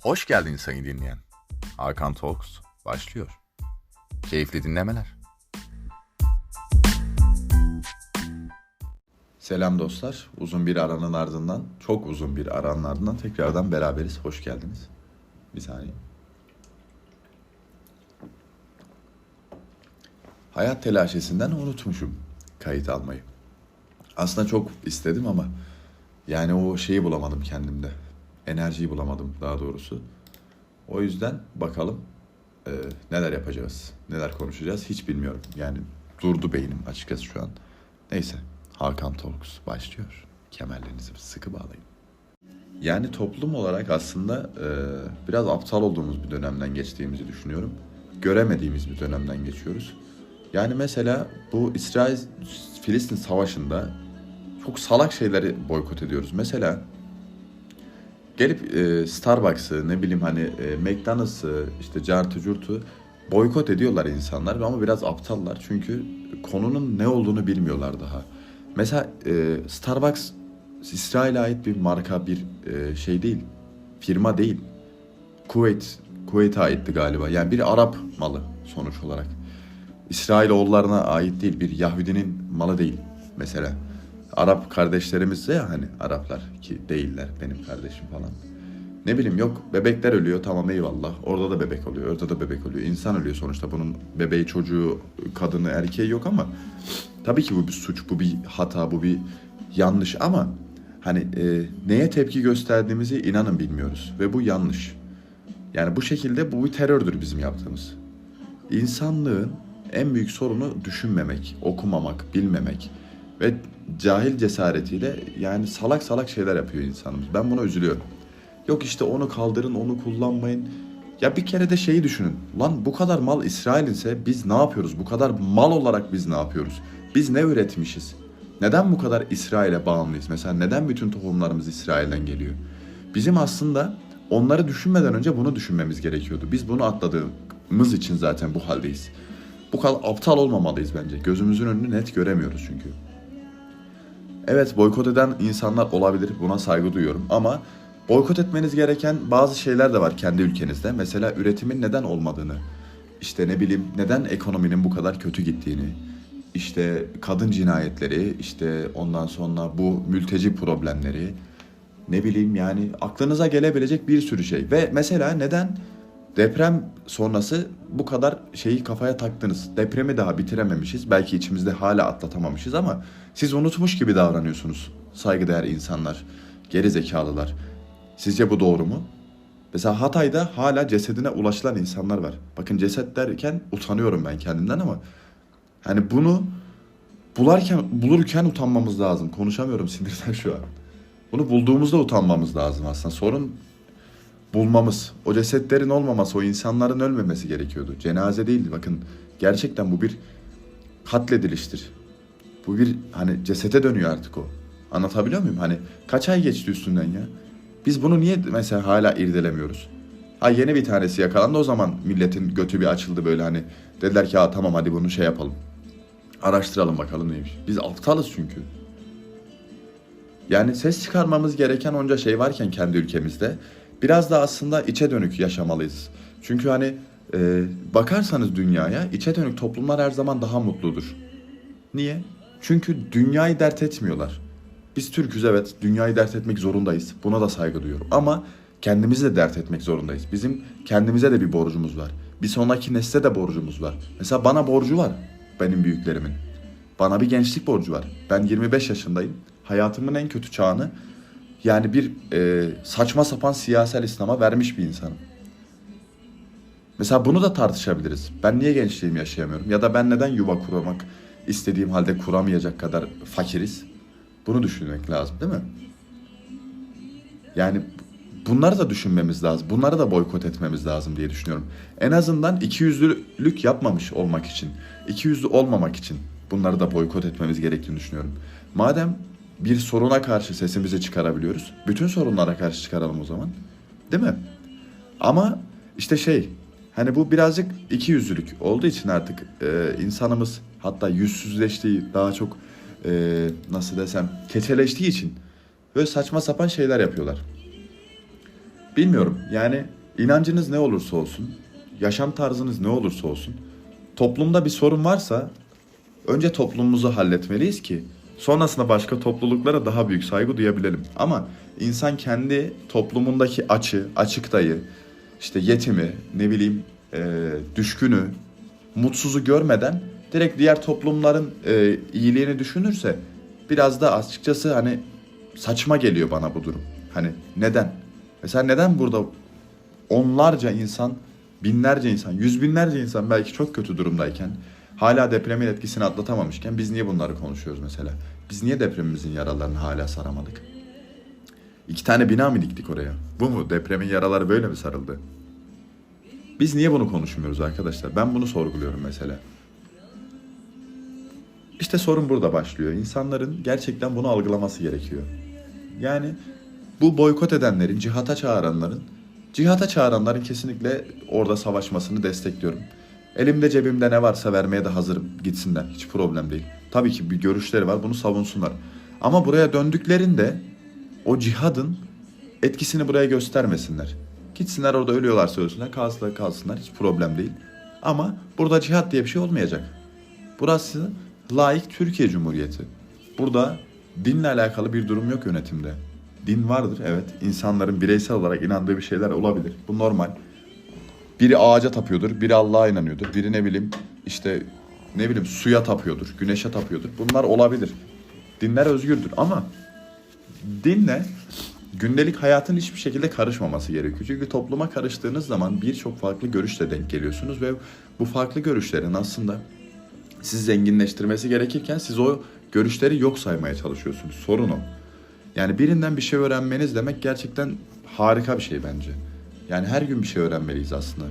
Hoş geldin sayın dinleyen. Hakan Talks başlıyor. Keyifli dinlemeler. Selam dostlar. Uzun bir aranın ardından, çok uzun bir aranın ardından tekrardan beraberiz. Hoş geldiniz. Bir saniye. Hayat telaşesinden unutmuşum kayıt almayı. Aslında çok istedim ama yani o şeyi bulamadım kendimde. Enerjiyi bulamadım daha doğrusu. O yüzden bakalım e, neler yapacağız, neler konuşacağız hiç bilmiyorum. Yani durdu beynim açıkçası şu an. Neyse Hakan Talks başlıyor. Kemerlerinizi sıkı bağlayın. Yani toplum olarak aslında e, biraz aptal olduğumuz bir dönemden geçtiğimizi düşünüyorum. Göremediğimiz bir dönemden geçiyoruz. Yani mesela bu İsrail-Filistin savaşında çok salak şeyleri boykot ediyoruz. Mesela gelip e, Starbucks'ı ne bileyim hani e, McDonald's'ı işte cartı curtu boykot ediyorlar insanlar ama biraz aptallar çünkü konunun ne olduğunu bilmiyorlar daha. Mesela e, Starbucks İsrail'e ait bir marka bir e, şey değil firma değil. Kuveyt Kuveyt'e aitti galiba yani bir Arap malı sonuç olarak. İsrailoğullarına ait değil bir Yahudinin malı değil mesela. Arap kardeşlerimiz ya hani Araplar ki değiller benim kardeşim falan. Ne bileyim yok bebekler ölüyor tamam eyvallah. Orada da bebek oluyor, orada da bebek oluyor. İnsan ölüyor sonuçta bunun bebeği, çocuğu, kadını, erkeği yok ama tabii ki bu bir suç, bu bir hata, bu bir yanlış ama hani e, neye tepki gösterdiğimizi inanın bilmiyoruz ve bu yanlış. Yani bu şekilde bu bir terördür bizim yaptığımız. İnsanlığın en büyük sorunu düşünmemek, okumamak, bilmemek ve cahil cesaretiyle yani salak salak şeyler yapıyor insanımız. Ben buna üzülüyorum. Yok işte onu kaldırın, onu kullanmayın. Ya bir kere de şeyi düşünün. Lan bu kadar mal İsrail'inse biz ne yapıyoruz? Bu kadar mal olarak biz ne yapıyoruz? Biz ne üretmişiz? Neden bu kadar İsrail'e bağımlıyız? Mesela neden bütün tohumlarımız İsrail'den geliyor? Bizim aslında onları düşünmeden önce bunu düşünmemiz gerekiyordu. Biz bunu atladığımız için zaten bu haldeyiz. Bu kadar aptal olmamalıyız bence. Gözümüzün önünü net göremiyoruz çünkü. Evet boykot eden insanlar olabilir. Buna saygı duyuyorum ama boykot etmeniz gereken bazı şeyler de var kendi ülkenizde. Mesela üretimin neden olmadığını, işte ne bileyim neden ekonominin bu kadar kötü gittiğini, işte kadın cinayetleri, işte ondan sonra bu mülteci problemleri, ne bileyim yani aklınıza gelebilecek bir sürü şey. Ve mesela neden deprem sonrası bu kadar şeyi kafaya taktınız? Depremi daha bitirememişiz. Belki içimizde hala atlatamamışız ama siz unutmuş gibi davranıyorsunuz saygıdeğer insanlar, geri zekalılar. Sizce bu doğru mu? Mesela Hatay'da hala cesedine ulaşılan insanlar var. Bakın ceset derken utanıyorum ben kendimden ama hani bunu bularken bulurken utanmamız lazım. Konuşamıyorum sinirden şu an. Bunu bulduğumuzda utanmamız lazım aslında. Sorun bulmamız. O cesetlerin olmaması, o insanların ölmemesi gerekiyordu. Cenaze değildi. Bakın gerçekten bu bir katlediliştir. Bu bir hani cesete dönüyor artık o. Anlatabiliyor muyum? Hani kaç ay geçti üstünden ya? Biz bunu niye mesela hala irdelemiyoruz? Ha yeni bir tanesi yakalandı o zaman milletin götü bir açıldı böyle hani. Dediler ki ha tamam hadi bunu şey yapalım. Araştıralım bakalım neymiş. Biz aptalız çünkü. Yani ses çıkarmamız gereken onca şey varken kendi ülkemizde biraz da aslında içe dönük yaşamalıyız. Çünkü hani e, bakarsanız dünyaya içe dönük toplumlar her zaman daha mutludur. Niye? Çünkü dünyayı dert etmiyorlar. Biz Türk'üz evet dünyayı dert etmek zorundayız. Buna da saygı duyuyorum. Ama kendimizi de dert etmek zorundayız. Bizim kendimize de bir borcumuz var. Bir sonraki nesle de borcumuz var. Mesela bana borcu var benim büyüklerimin. Bana bir gençlik borcu var. Ben 25 yaşındayım. Hayatımın en kötü çağını yani bir e, saçma sapan siyasal İslam'a vermiş bir insanım. Mesela bunu da tartışabiliriz. Ben niye gençliğimi yaşayamıyorum? Ya da ben neden yuva kurmak istediğim halde kuramayacak kadar fakiriz? Bunu düşünmek lazım değil mi? Yani bunları da düşünmemiz lazım. Bunları da boykot etmemiz lazım diye düşünüyorum. En azından ikiyüzlülük yapmamış olmak için, ikiyüzlü olmamak için bunları da boykot etmemiz gerektiğini düşünüyorum. Madem bir soruna karşı sesimizi çıkarabiliyoruz, bütün sorunlara karşı çıkaralım o zaman. Değil mi? Ama işte şey, hani bu birazcık ikiyüzlülük olduğu için artık e, insanımız hatta yüzsüzleştiği, daha çok e, nasıl desem keçeleştiği için böyle saçma sapan şeyler yapıyorlar. bilmiyorum yani inancınız ne olursa olsun, yaşam tarzınız ne olursa olsun, toplumda bir sorun varsa önce toplumumuzu halletmeliyiz ki sonrasında başka topluluklara daha büyük saygı duyabilelim. Ama insan kendi toplumundaki açı, açıktayı, işte yetimi, ne bileyim e, düşkünü, mutsuzu görmeden direkt diğer toplumların e, iyiliğini düşünürse biraz da açıkçası hani saçma geliyor bana bu durum. Hani neden? Mesela neden burada onlarca insan, binlerce insan, yüz binlerce insan belki çok kötü durumdayken hala depremin etkisini atlatamamışken biz niye bunları konuşuyoruz mesela? Biz niye depremimizin yaralarını hala saramadık? İki tane bina mı diktik oraya? Bu mu? Depremin yaraları böyle mi sarıldı? Biz niye bunu konuşmuyoruz arkadaşlar? Ben bunu sorguluyorum mesela. İşte sorun burada başlıyor. İnsanların gerçekten bunu algılaması gerekiyor. Yani bu boykot edenlerin, cihata çağıranların, cihata çağıranların kesinlikle orada savaşmasını destekliyorum. Elimde cebimde ne varsa vermeye de hazırım. Gitsinler. Hiç problem değil. Tabii ki bir görüşleri var. Bunu savunsunlar. Ama buraya döndüklerinde o cihadın etkisini buraya göstermesinler. Gitsinler orada ölüyorlarsa ölsünler, kalsınlar kalsınlar. Hiç problem değil. Ama burada cihat diye bir şey olmayacak. Burası layık Türkiye Cumhuriyeti. Burada dinle alakalı bir durum yok yönetimde. Din vardır evet. İnsanların bireysel olarak inandığı bir şeyler olabilir. Bu normal. Biri ağaca tapıyordur, biri Allah'a inanıyordur. Biri ne bileyim işte ne bileyim suya tapıyordur, güneşe tapıyordur. Bunlar olabilir. Dinler özgürdür ama dinle gündelik hayatın hiçbir şekilde karışmaması gerekiyor. Çünkü topluma karıştığınız zaman birçok farklı görüşle denk geliyorsunuz ve bu farklı görüşlerin aslında sizi zenginleştirmesi gerekirken siz o görüşleri yok saymaya çalışıyorsunuz. Sorun o. Yani birinden bir şey öğrenmeniz demek gerçekten harika bir şey bence. Yani her gün bir şey öğrenmeliyiz aslında.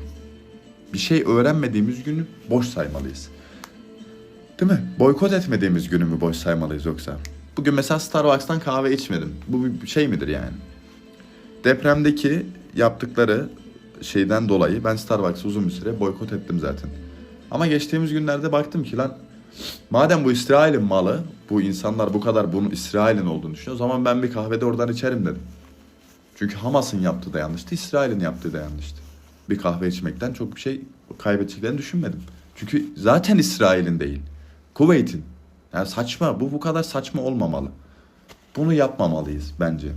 Bir şey öğrenmediğimiz günü boş saymalıyız. Değil mi? Boykot etmediğimiz günü mü boş saymalıyız yoksa? Bugün mesela Starbucks'tan kahve içmedim. Bu bir şey midir yani? Depremdeki yaptıkları şeyden dolayı ben Starbucks'ı uzun bir süre boykot ettim zaten. Ama geçtiğimiz günlerde baktım ki lan madem bu İsrail'in malı, bu insanlar bu kadar bunun İsrail'in olduğunu düşünüyor. O zaman ben bir kahvede oradan içerim dedim. Çünkü Hamas'ın yaptığı da yanlıştı, İsrail'in yaptığı da yanlıştı. Bir kahve içmekten çok bir şey kaybedeceklerini düşünmedim. Çünkü zaten İsrail'in değil. Kuveyt'in. Yani saçma. Bu bu kadar saçma olmamalı. Bunu yapmamalıyız bence.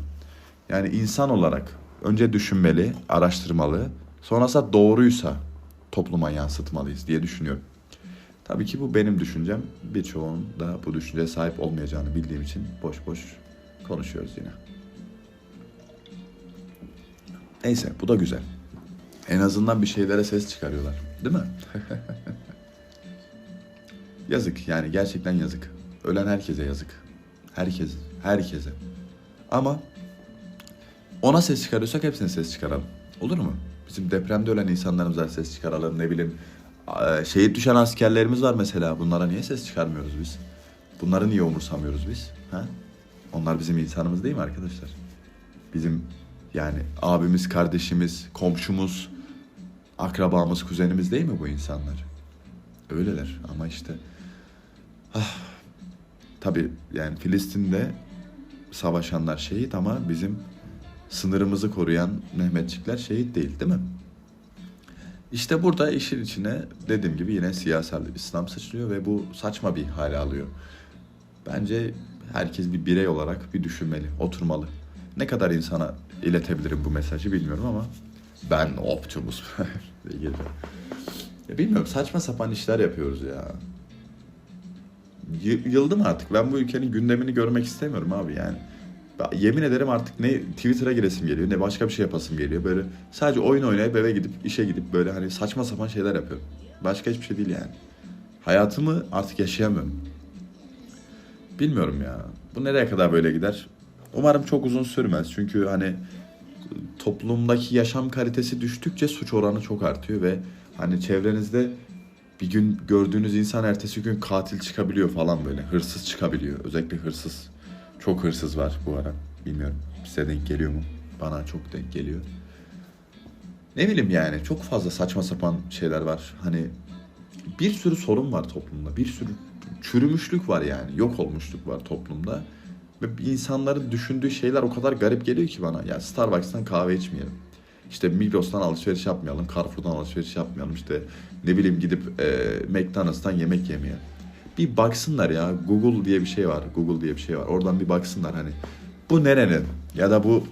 Yani insan olarak önce düşünmeli, araştırmalı. Sonrasında doğruysa topluma yansıtmalıyız diye düşünüyorum. Tabii ki bu benim düşüncem. Birçoğunun da bu düşünceye sahip olmayacağını bildiğim için boş boş konuşuyoruz yine. Neyse bu da güzel. En azından bir şeylere ses çıkarıyorlar. Değil mi? yazık yani gerçekten yazık. Ölen herkese yazık. Herkes, herkese. Ama ona ses çıkarıyorsak hepsine ses çıkaralım. Olur mu? Bizim depremde ölen insanlarımıza ses çıkaralım. Ne bileyim şehit düşen askerlerimiz var mesela. Bunlara niye ses çıkarmıyoruz biz? Bunları niye umursamıyoruz biz? Ha? Onlar bizim insanımız değil mi arkadaşlar? Bizim yani abimiz, kardeşimiz, komşumuz, akrabamız, kuzenimiz değil mi bu insanlar? Öyleler ama işte ah, tabii yani Filistin'de savaşanlar şehit ama bizim sınırımızı koruyan Mehmetçikler şehit değil değil mi? İşte burada işin içine dediğim gibi yine siyasal İslam sıçrıyor ve bu saçma bir hale alıyor. Bence herkes bir birey olarak bir düşünmeli, oturmalı. Ne kadar insana iletebilirim bu mesajı bilmiyorum ama ben Optimus gireceğim. Ya bilmiyorum saçma sapan işler yapıyoruz ya. Y- yıldım artık. Ben bu ülkenin gündemini görmek istemiyorum abi yani. Ben yemin ederim artık ne Twitter'a giresim geliyor ne başka bir şey yapasım geliyor. Böyle sadece oyun oynayıp eve gidip işe gidip böyle hani saçma sapan şeyler yapıyorum. Başka hiçbir şey değil yani. Hayatımı artık yaşayamıyorum. Bilmiyorum ya. Bu nereye kadar böyle gider? Umarım çok uzun sürmez. Çünkü hani toplumdaki yaşam kalitesi düştükçe suç oranı çok artıyor ve hani çevrenizde bir gün gördüğünüz insan ertesi gün katil çıkabiliyor falan böyle. Hırsız çıkabiliyor. Özellikle hırsız. Çok hırsız var bu ara. Bilmiyorum size denk geliyor mu? Bana çok denk geliyor. Ne bileyim yani çok fazla saçma sapan şeyler var. Hani bir sürü sorun var toplumda. Bir sürü çürümüşlük var yani. Yok olmuşluk var toplumda. Ve insanların düşündüğü şeyler o kadar garip geliyor ki bana. Ya Starbucks'tan kahve içmeyelim. İşte Migros'tan alışveriş yapmayalım, Carrefour'dan alışveriş yapmayalım. İşte ne bileyim gidip e, McDonald's'tan yemek yemeye. Bir baksınlar ya. Google diye bir şey var. Google diye bir şey var. Oradan bir baksınlar hani. Bu nerenin? Ya da bu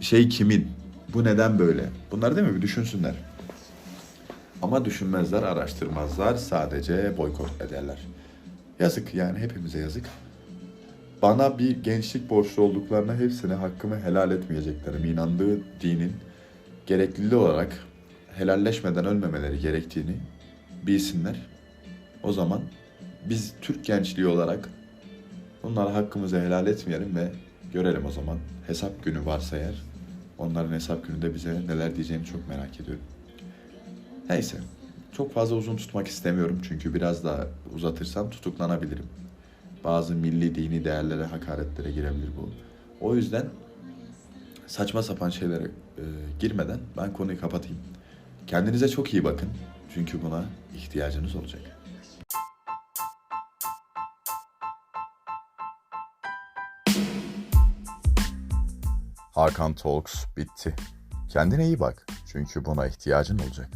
şey kimin? Bu neden böyle? Bunlar değil mi? Bir düşünsünler. Ama düşünmezler, araştırmazlar. Sadece boykot ederler. Yazık yani hepimize yazık. Bana bir gençlik borçlu olduklarına hepsine hakkımı helal etmeyeceklerimi, inandığı dinin gerekliliği olarak helalleşmeden ölmemeleri gerektiğini bilsinler. O zaman biz Türk gençliği olarak bunlara hakkımızı helal etmeyelim ve görelim o zaman. Hesap günü varsa eğer onların hesap gününde bize neler diyeceğini çok merak ediyorum. Neyse. Çok fazla uzun tutmak istemiyorum çünkü biraz daha uzatırsam tutuklanabilirim. Bazı milli dini değerlere, hakaretlere girebilir bu. O yüzden saçma sapan şeylere e, girmeden ben konuyu kapatayım. Kendinize çok iyi bakın. Çünkü buna ihtiyacınız olacak. Hakan Talks bitti. Kendine iyi bak. Çünkü buna ihtiyacın olacak.